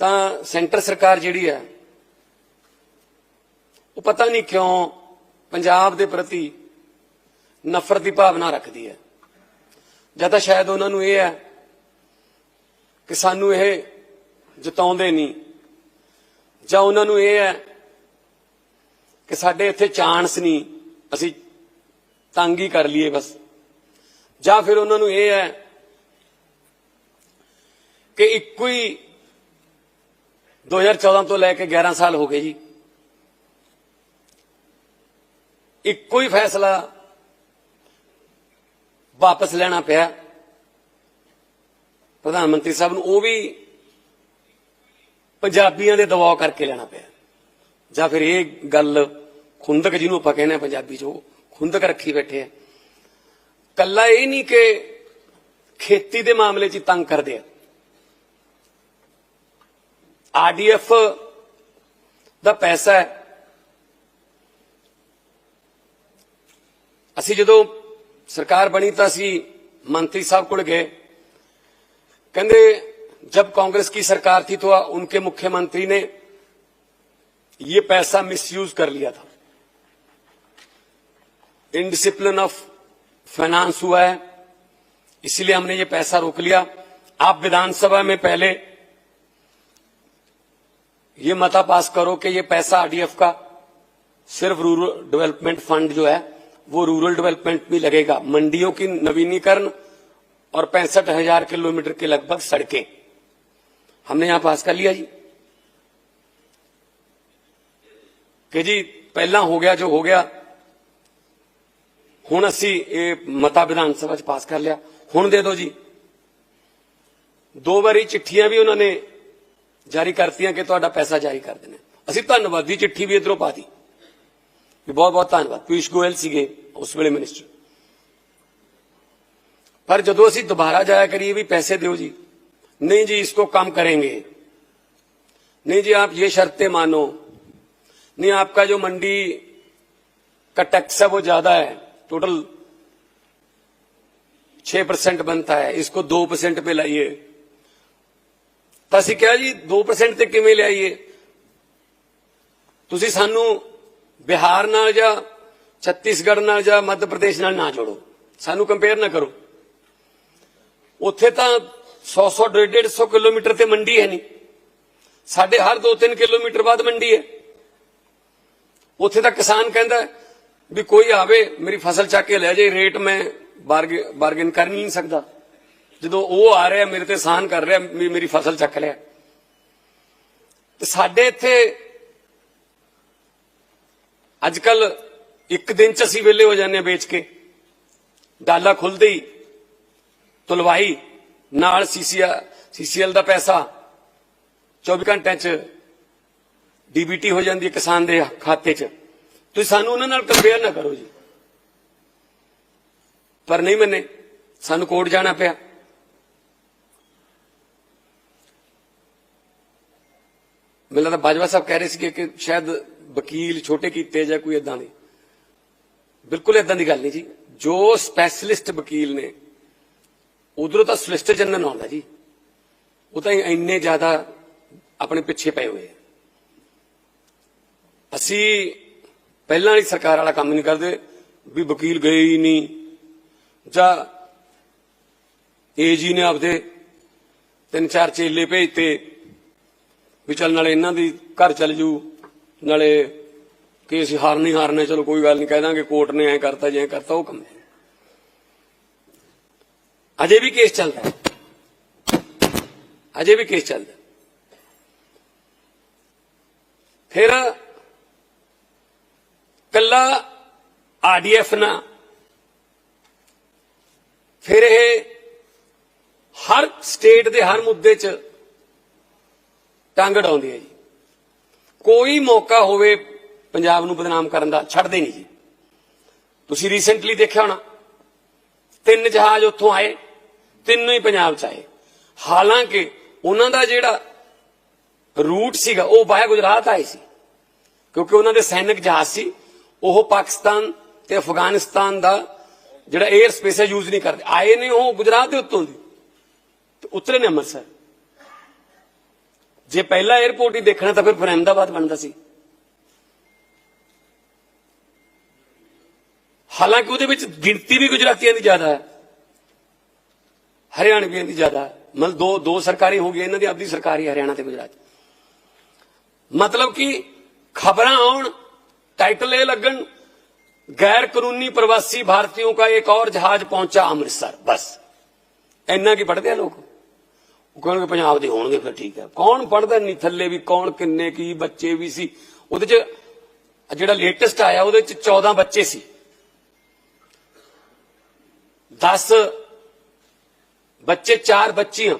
ਤਾਂ ਸੈਂਟਰ ਸਰਕਾਰ ਜਿਹੜੀ ਹੈ, ਉਹ ਪਤਾ ਨਹੀਂ ਕਿਉਂ ਪੰਜਾਬ ਦੇ ਪ੍ਰਤੀ ਨਫ਼ਰਤ ਦੀ ਭਾਵਨਾ ਰੱਖਦੀ ਹੈ। ਜਾਂ ਤਾਂ ਸ਼ਾਇਦ ਉਹਨਾਂ ਨੂੰ ਇਹ ਹੈ ਕਿ ਸਾਨੂੰ ਇਹ ਜਿਤਾਉਂਦੇ ਨਹੀਂ, ਜਾਂ ਉਹਨਾਂ ਨੂੰ ਇਹ ਹੈ ਕਿ ਸਾਡੇ ਇੱਥੇ ਚਾਂਸ ਨਹੀਂ, ਅਸੀਂ ਤੰਗ ਹੀ ਕਰ ਲਈਏ ਬਸ। ਜਾਂ ਫਿਰ ਉਹਨਾਂ ਨੂੰ ਇਹ ਹੈ ਕਿ ਇੱਕੋ ਹੀ 2014 ਤੋਂ ਲੈ ਕੇ 11 ਸਾਲ ਹੋ ਗਏ ਜੀ। ਇੱਕੋ ਹੀ ਫੈਸਲਾ ਵਾਪਸ ਲੈਣਾ ਪਿਆ। ਪ੍ਰਧਾਨ ਮੰਤਰੀ ਸਾਹਿਬ ਨੂੰ ਉਹ ਵੀ ਪੰਜਾਬੀਆਂ ਦੇ ਦਬਾਅ ਕਰਕੇ ਲੈਣਾ ਪਿਆ। ਜਾਂ ਫਿਰ ਇਹ ਗੱਲ ਖੁੰਦਕ ਜਿਹਨੂੰ ਆਪਾਂ ਕਹਿੰਦੇ ਆ ਪੰਜਾਬੀ ਚ, ਉਹ ਖੁੰਦਕ ਰੱਖੀ ਬੈਠੇ ਆ। ਕੱਲਾ ਇਹ ਨਹੀਂ ਕਿ ਖੇਤੀ ਦੇ ਮਾਮਲੇ 'ਚ ਤੰਗ ਕਰਦੇ ਆ। ਆਰਡੀਐਫ ਦਾ ਪੈਸਾ ਹੈ ਅਸੀਂ ਜਦੋਂ ਸਰਕਾਰ ਬਣੀ ਤਾਂ ਅਸੀਂ ਮੰਤਰੀ ਸਾਹਿਬ ਕੋਲ ਗਏ ਕਹਿੰਦੇ जब कांग्रेस की सरकार थी तो उनके मुख्यमंत्री ने ये पैसा मिसयूज कर लिया था इनडिसिप्लिन ऑफ फाइनेंस हुआ है इसलिए हमने ये पैसा रोक लिया आप विधानसभा में पहले ये मता पास करो कि ये पैसा आरडीएफ का, सिर्फ़ रूरल डेवलपमेंट फंड जो है, वो रूरल डेवलपमेंट में लगेगा। मंडियों की नवीनीकरण और पैंसठ हज़ार किलोमीटर के लगभग सड़कें। हमने यहाँ पास कर लिया जी। कि जी, पहला हो गया जो हो गया हूँ असी मता विधानसभा पास कर लिया। हूँ दे दो जी। दो बारी चिट्ठियाँ भी उन्होंने ਜਾਰੀ ਕਰਤੀਆਂ ਕਿ ਤੁਹਾਡਾ ਪੈਸਾ ਜਾਰੀ ਕਰ ਦੇਣਾ ਅਸੀਂ ਧੰਨਵਾਦੀ ਚਿੱਠੀ ਵੀ ਇਧਰੋਂ ਪਾਤੀ ਵੀ ਬਹੁਤ ਬਹੁਤ ਧੰਨਵਾਦ ਪੀਸ਼ ਗੋਇਲ ਸੀਗੇ ਉਸ ਵੇਲੇ ਮਿਨਿਸਟਰ ਪਰ ਜਦੋਂ ਅਸੀਂ ਦੁਬਾਰਾ ਜਾਇਆ ਕਰੀਏ ਵੀ ਪੈਸੇ ਦਿਓ ਜੀ नहीं जी इसको कम करेंगे नहीं जी आप ये शर्तें मानो नहीं आपका जो मंडी का टैक्स है वो ज्यादा है टोटल छह परसेंट बनता है इसको दो परसेंट पे लाइए ਤਾਂ ਅਸੀਂ ਕਿਹਾ ਜੀ 2% ਤੇ ਕਿਵੇਂ ਲਿਆਈਏ? ਤੁਸੀਂ ਸਾਨੂੰ ਬਿਹਾਰ ਨਾਲ ਜਾਂ ਛੱਤੀਸਗੜ੍ਹ ਨਾਲ ਜਾਂ ਮੱਧ ਪ੍ਰਦੇਸ਼ ਨਾਲ ਨਾ ਜੋੜੋ। ਸਾਨੂੰ ਕੰਪੇਅਰ ਨਾ ਕਰੋ। ਉੱਥੇ ਤਾਂ 100 100 150 ਕਿਲੋਮੀਟਰ ਤੇ ਮੰਡੀ ਹੈ ਨਹੀਂ। ਸਾਡੇ ਹਰ 2-3 ਕਿਲੋਮੀਟਰ ਬਾਅਦ ਮੰਡੀ ਹੈ। ਉੱਥੇ ਤਾਂ ਕਿਸਾਨ ਕਹਿੰਦਾ ਵੀ ਕੋਈ ਆਵੇ, ਮੇਰੀ ਫਸਲ ਚੱਕ ਕੇ ਲੈ ਜਾਏ, ਰੇਟ ਮੈਂ ਬਾਰਗੇਨ ਕਰ ਨਹੀਂ ਸਕਦਾ। ਜਦੋਂ ਉਹ ਆ ਰਿਹਾ, ਮੇਰੇ ਤੇ ਸਾਨ ਕਰ ਰਿਹਾ ਮੇਰੀ ਫਸਲ ਚੱਕ ਲਿਆ। ਤੇ ਸਾਡੇ ਇੱਥੇ ਅੱਜ ਕੱਲ ਇੱਕ ਦਿਨ ਚ ਅਸੀਂ ਵਿਹਲੇ ਹੋ ਜਾਂਦੇ ਆ ਵੇਚ ਕੇ। ਡਾਲਾ ਖੁੱਲਦੇ ਹੀ, ਤੁਲਵਾਈ, ਨਾਲ ਸੀਸੀਆ, ਸੀਸੀਐਲ ਦਾ ਪੈਸਾ 24 ਘੰਟਿਆਂ ਚ ਡੀਬੀਟੀ ਹੋ ਜਾਂਦੀ ਹੈ ਕਿਸਾਨ ਦੇ ਖਾਤੇ 'ਚ। ਤੁਸੀਂ ਸਾਨੂੰ ਉਹਨਾਂ ਨਾਲ ਕੰਪੇਅਰ ਨਾ ਕਰੋ ਜੀ। ਪਰ ਨਹੀਂ ਮੰਨੇ, ਸਾਨੂੰ ਕੋਰਟ ਜਾਣਾ ਪਿਆ। ਮੈਨੂੰ ਲੱਗਦਾ ਬਾਜਵਾ ਸਾਹਿਬ ਕਹਿ ਰਹੇ ਸੀ ਕਿ ਸ਼ਾਇਦ ਵਕੀਲ ਛੋਟੇ ਕੀਤੇ ਜਾਂ ਕੋਈ ਇਦਾਂ ਦੀ। ਬਿਲਕੁਲ ਇਦਾਂ ਦੀ ਗੱਲ ਨਹੀਂ ਜੀ। ਜੋ ਸਪੈਸ਼ਲਿਸਟ ਵਕੀਲ ਨੇ, ਉਧਰੋਂ ਤਾਂ ਸਲਿਸਟਰ ਜਨਰਲ ਆਉਂਦਾ ਜੀ। ਉਹ ਤਾਂ ਇੰਨੇ ਜ਼ਿਆਦਾ ਆਪਣੇ ਪਿੱਛੇ ਪਏ ਹੋਏ ਆ। ਅਸੀਂ ਪਹਿਲਾਂ ਵਾਲੀ ਸਰਕਾਰ ਵਾਲਾ ਕੰਮ ਨਹੀਂ ਕਰਦੇ ਵੀ ਵਕੀਲ ਗਏ ਹੀ ਨਹੀਂ। ਜਾਂ ਏਜੀ ਨੇ ਆਪਦੇ ਤਿੰਨ ਚਾਰ ਚੇਲੇ ਭੇਜਤੇ। ਵੀ ਚੱਲ ਨਾਲੇ ਇਹਨਾਂ ਦੀ ਘਰ ਚੱਲ ਜੂ, ਨਾਲੇ ਕਿ ਅਸੀਂ ਹਾਰ ਨਹੀਂ ਹਾਰਨੇ, ਚਲੋ ਕੋਈ ਗੱਲ ਨਹੀਂ, ਕਹਿ ਦਾਂਗੇ ਕੋਰਟ ਨੇ ਐ ਕਰਤਾ ਜੇ ਕਰਤਾ, ਉਹ ਕੰਮ ਅਜੇ ਵੀ ਕੇਸ ਚੱਲਦਾ ਅਜੇ ਵੀ ਕੇਸ ਚੱਲਦਾ ਫਿਰ ਕੱਲਾ ਆਰਡੀਐਫ ਨਾ, ਫਿਰ ਇਹ ਹਰ ਸਟੇਟ ਦੇ ਹਰ ਮੁੱਦੇ 'ਚ ਟੰਗ ਅਡਾਉਂਦੀ ਹੈ ਜੀ। ਕੋਈ ਮੌਕਾ ਹੋਵੇ ਪੰਜਾਬ ਨੂੰ ਬਦਨਾਮ ਕਰਨ ਦਾ, ਛੱਡਦੇ ਨਹੀਂ ਜੀ। ਤੁਸੀਂ ਰੀਸੈਂਟਲੀ ਦੇਖਿਆ ਹੋਣਾ, ਤਿੰਨ ਜਹਾਜ਼ ਉੱਥੋਂ ਆਏ, ਤਿੰਨੋਂ ਹੀ ਪੰਜਾਬ ਚ ਆਏ। ਹਾਲਾਂਕਿ ਉਹਨਾਂ ਦਾ ਜਿਹੜਾ ਰੂਟ ਸੀਗਾ, ਉਹ ਬਾਹਰ ਗੁਜਰਾਤ ਆਏ ਸੀ। ਕਿਉਂਕਿ ਉਹਨਾਂ ਦੇ ਸੈਨਿਕ ਜਹਾਜ਼ ਸੀ, ਉਹ ਪਾਕਿਸਤਾਨ ਤੇ ਅਫਗਾਨਿਸਤਾਨ ਦਾ ਜਿਹੜਾ 에ਅਰ ਸਪੇਸ ਹੈ ਯੂਜ਼ ਨਹੀਂ ਕਰਦੇ। ਆਏ ਨੇ ਉਹ ਗੁਜਰਾਤ ਦੇ ਉੱਤੋਂ ਦੀ। ਤੇ ਉਤਰੇ ਨੇ ਅੰਮ੍ਰਿਤਸਰ। ਜੇ ਪਹਿਲਾ 에어ਪੋਰਟ ਹੀ ਦੇਖਣਾ ਤਾਂ ਫਿਰ ਫਰਹਿਮਦਾਬਾਦ ਬਣਦਾ ਸੀ। ਹਾਲਾਂਕਿ ਉਹਦੇ ਵਿੱਚ ਗਿਣਤੀ ਵੀ ਗੁਜਰਾਤੀਆਂ ਦੀ ਜ਼ਿਆਦਾ ਹੈ, ਹਰਿਆਣਵੀਆਂ ਦੀ ਜ਼ਿਆਦਾ ਮਤਲਬ ਦੋ ਦੋ ਸਰਕਾਰੀ ਹੋ ਗਈ ਇਹਨਾਂ ਦੀ ਆਪਦੀ ਸਰਕਾਰੀ ਹਰਿਆਣਾ ਤੇ ਗੁਜਰਾਤ। ਮਤਲਬ ਕਿ ਖਬਰਾਂ ਆਉਣ ਟਾਈਟਲ ਇਹ ਲੱਗਣ ਗੈਰ ਕਾਨੂੰਨੀ ਪ੍ਰਵਾਸੀ ਭਾਰਤੀਆਂ ਦਾ ਇੱਕ ਔਰ ਜਹਾਜ਼ ਪਹੁੰਚਾ ਅੰਮ੍ਰਿਤਸਰ, ਬਸ। ਇੰਨਾ ਕੀ ਪੜਦੇ ਆ ਲੋਕ? ਉਹ ਕਹਿੰਦੇ ਪੰਜਾਬ ਦੇ ਹੋਣਗੇ ਫਿਰ ਠੀਕ ਹੈ। ਕੌਣ ਪੜਦਾ ਨਹੀਂ ਥੱਲੇ ਵੀ, ਕੌਣ ਕਿੰਨੇ ਕੀ, ਬੱਚੇ ਵੀ ਸੀ। ਉਹਦੇ ਚ ਜਿਹੜਾ ਲੇਟੈਸਟ ਆਇਆ, ਉਹਦੇ ਚ 14 ਬੱਚੇ ਸੀ। 10 ਬੱਚੇ 4 ਬੱਚੀਆਂ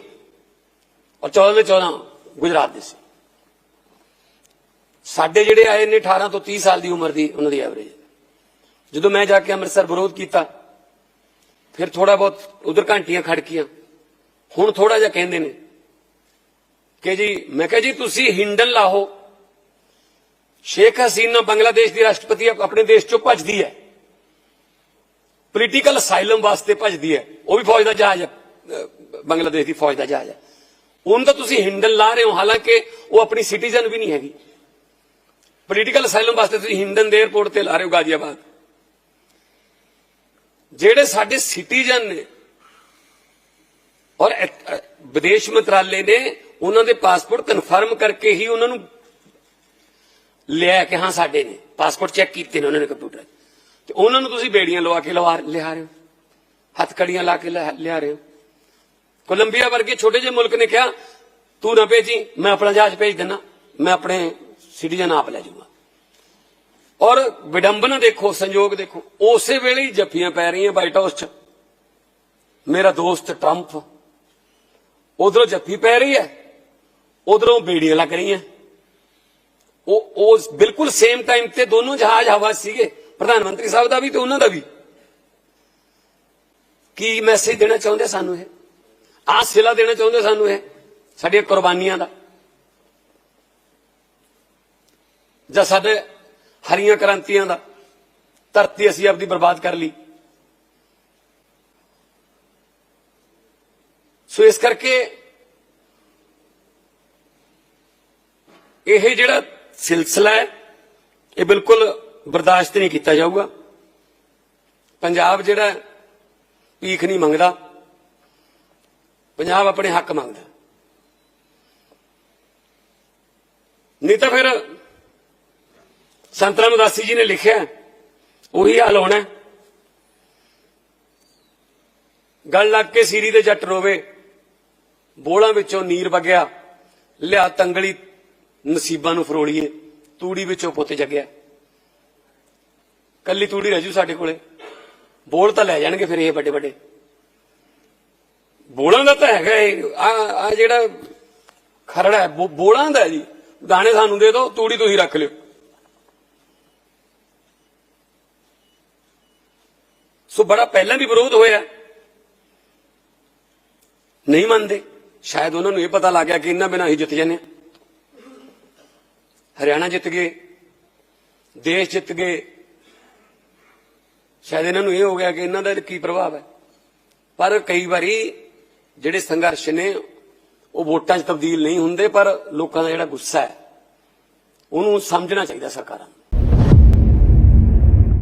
ਔਰ 14 ਦੇ 14 ਗੁਜਰਾਤ ਦੇ ਸੀ। ਸਾਡੇ ਜਿਹੜੇ ਆਏ ਨੇ 18 ਤੋਂ 30 ਸਾਲ ਦੀ ਉਮਰ ਦੀ, ਉਹਨਾਂ ਦੀ ਐਵਰੇਜ ਜਦੋਂ ਮੈਂ ਜਾ ਕੇ ਅੰਮ੍ਰਿਤਸਰ ਵਿਰੋਧ ਕੀਤਾ, ਫਿਰ ਥੋੜਾ ਬਹੁਤ ਉਧਰ ਘੰਟੀਆਂ ਖੜਕੀਆਂ। ਹੁਣ ਥੋੜਾ ਜਿਹਾ ਕਹਿੰਦੇ ਨੇ ਕਿ ਜੀ, ਮੈਂ ਕਿਹਾ ਜੀ, ਤੁਸੀਂ ਹਿੰਡਨ ਲਾਹੋ। ਸ਼ੇਖ ਹਸੀਨਾ ਬੰਗਲਾਦੇਸ਼ ਦੀ ਰਾਸ਼ਟਰਪਤੀ ਆਪਣੇ ਦੇਸ਼ ਚੋਂ ਭੱਜਦੀ ਹੈ। ਪੋਲੀਟੀਕਲ ਅਸਾਈਲਮ ਵਾਸਤੇ ਭੱਜਦੀ ਹੈ। ਉਹ ਵੀ ਫੌਜ ਦਾ ਜਹਾਜ਼ ਹੈ ਬੰਗਲਾਦੇਸ਼ ਦੀ ਫੌਜ ਦਾ ਜਹਾਜ਼ ਹੈ। ਉਹਨੂੰ ਤਾਂ ਤੁਸੀਂ ਹਿੰਡਨ ਲਾ ਰਹੇ ਹੋ, ਹਾਲਾਂਕਿ ਉਹ ਆਪਣੀ ਸਿਟੀਜ਼ਨ ਵੀ ਨਹੀਂ ਹੈਗੀ। ਪੋਲੀਟੀਕਲ ਅਸਾਈਲਮ ਵਾਸਤੇ ਤੁਸੀਂ ਹਿੰਡਨ ਦੇ 에ਅਰਪੋਰਟ ਤੇ ਲਾ ਰਹੇ ਹੋ ਗਾਜ਼ੀਆਬਾਦ। ਜਿਹੜੇ ਸਾਡੇ ਸਿਟੀਜ਼ਨ ਨੇ ਔਰ ਵਿਦੇਸ਼ ਮੰਤਰਾਲੇ ਨੇ ਉਹਨਾਂ ਦੇ ਪਾਸਪੋਰਟ ਕਨਫਰਮ ਕਰਕੇ ਹੀ ਉਹਨਾਂ ਨੂੰ ਲਿਆ ਕਿ ਹਾਂ, ਸਾਡੇ ਨੇ ਪਾਸਪੋਰਟ ਚੈੱਕ ਕੀਤੇ ਨੇ ਉਹਨਾਂ ਨੇ ਕੰਪਿਊਟਰ। ਤੇ ਉਹਨਾਂ ਨੂੰ ਤੁਸੀਂ ਬੇੜੀਆਂ ਲਵਾ ਕੇ ਲਵਾ, ਲਿਆ ਰਹੇ ਹੋ। ਹੱਥ ਕੜੀਆਂ ਲਾ ਕੇ ਲਿਆ ਰਹੇ ਹੋ। ਕੋਲੰਬੀਆ ਵਰਗੇ ਛੋਟੇ ਜਿਹੇ ਮੁਲਕ ਨੇ ਕਿਹਾ, ਤੂੰ ਨਾ ਭੇਜੀ, ਮੈਂ ਆਪਣਾ ਜਹਾਜ਼ ਭੇਜ ਦਿੰਦਾ ਮੈਂ ਆਪਣੇ ਸਿਟੀਜ਼ਨ ਆਪ ਲੈ ਜਾਊਂਗਾ। ਔਰ ਵਿਡੰਬਨਾ ਦੇਖੋ, ਸੰਯੋਗ ਦੇਖੋ, ਉਸੇ ਵੇਲੇ ਹੀ ਜੱਫੀਆਂ ਪੈ ਰਹੀਆਂ ਵਾਈਟ ਹਾਊਸ 'ਚ। ਮੇਰਾ ਦੋਸਤ ਟਰੰਪ ਉਧਰੋਂ ਜੱਫੀ ਪੈ ਰਹੀ ਹੈ, ਉਧਰੋਂ ਬੇੜੀਆਂ ਲੱਗ ਰਹੀਆਂ। ਉਹ ਉਹ ਬਿਲਕੁਲ ਸੇਮ ਟਾਈਮ ਤੇ ਦੋਨੋਂ ਜਹਾਜ਼ ਹਵਾ ਸੀਗੇ, ਪ੍ਰਧਾਨ ਮੰਤਰੀ ਸਾਹਿਬ ਦਾ ਵੀ ਤੇ ਉਹਨਾਂ ਦਾ ਵੀ। ਕੀ ਮੈਸੇਜ ਦੇਣਾ ਚਾਹੁੰਦੇ ਸਾਨੂੰ ਇਹ? ਆਹ ਸਿਲਾ ਦੇਣਾ ਚਾਹੁੰਦੇ ਸਾਨੂੰ ਇਹ, ਸਾਡੀਆਂ ਕੁਰਬਾਨੀਆਂ ਦਾ। ਜਾਂ ਸਾਡੇ ਹਰੀਆਂ ਕ੍ਰਾਂਤੀਆਂ ਦਾ। ਧਰਤੀ ਅਸੀਂ ਆਪਦੀ ਬਰਬਾਦ ਕਰ ਲਈ। ਸੋ ਇਸ ਕਰਕੇ ਇਹ ਜਿਹੜਾ ਸਿਲਸਿਲਾ ਹੈ, ਇਹ ਬਿਲਕੁਲ ਬਰਦਾਸ਼ਤ ਨਹੀਂ ਕੀਤਾ ਜਾਊਗਾ। ਪੰਜਾਬ ਜਿਹੜਾ ਭੀਖ ਨਹੀਂ ਮੰਗਦਾ। ਪੰਜਾਬ ਆਪਣੇ ਹੱਕ ਮੰਗਦਾ। ਨਹੀਂ ਤਾਂ ਫਿਰ ਸੰਤ ਰਾਮਦਾਸੀ ਜੀ ਨੇ ਲਿਖਿਆ ਉਹੀ ਹਾਲ ਹੋਣਾ ਗੱਲ ਲੱਗ ਕੇ ਸੀਰੀ ਦੇ ਜੱਟ ਰੋਵੇ। ਬੋਲਾਂ ਵਿੱਚੋਂ ਨੀਰ ਵਗਿਆ, ਲਿਆ ਤੰਗਲੀ ਨਸੀਬਾਂ ਨੂੰ ਫਰੋਲੀਏ, ਤੂੜੀ ਵਿੱਚੋਂ ਪੁੱਤ ਜਗਿਆ। ਕੱਲੀ ਤੂੜੀ ਰਹਿ ਜੂ ਸਾਡੇ ਕੋਲੇ, ਬੋਲ ਤਾਂ ਲੈ ਜਾਣਗੇ ਫਿਰ ਇਹ ਵੱਡੇ ਵੱਡੇ। ਬੋਲਾਂ ਦਾ ਤਾਂ ਹੈਗਾ ਇਹ, ਆ ਆ ਜਿਹੜਾ ਖਰੜਾ ਹੈ, ਬੋ- ਬੋਲਾਂ ਦਾ ਜੀ। ਦਾਣੇ ਸਾਨੂੰ ਦੇ ਦਿਓ ਤੂੜੀ ਤੁਸੀਂ ਰੱਖ ਲਿਓ। ਸੋ ਬੜਾ ਪਹਿਲਾਂ ਵੀ ਵਿਰੋਧ ਹੋਇਆ। ਨਹੀਂ ਮੰਨਦੇ। ਸ਼ਾਇਦ ਉਹਨਾਂ ਨੂੰ ਇਹ ਪਤਾ ਲੱਗ ਗਿਆ ਕਿ ਇਹਨਾਂ ਬਿਨਾਂ ਹੀ ਜਿੱਤ ਜਾਂਦੇ ਹਾਂ। ਹਰਿਆਣਾ ਜਿੱਤ ਗਏ, ਦੇਸ਼ ਜਿੱਤ ਗਏ। ਸ਼ਾਇਦ ਇਹਨਾਂ ਨੂੰ ਇਹ ਹੋ ਗਿਆ ਕਿ ਇਹਨਾਂ ਦਾ ਕੀ ਪ੍ਰਭਾਵ ਹੈ। ਪਰ ਕਈ ਵਾਰੀ ਜਿਹੜੇ ਸੰਘਰਸ਼ ਨੇ, ਉਹ ਵੋਟਾਂ 'ਚ ਤਬਦੀਲ ਨਹੀਂ ਹੁੰਦੇ, ਪਰ ਲੋਕਾਂ ਦਾ ਜਿਹੜਾ ਗੁੱਸਾ ਹੈ, ਉਹਨੂੰ ਸਮਝਣਾ ਚਾਹੀਦਾ ਸਰਕਾਰਾਂ ਨੂੰ।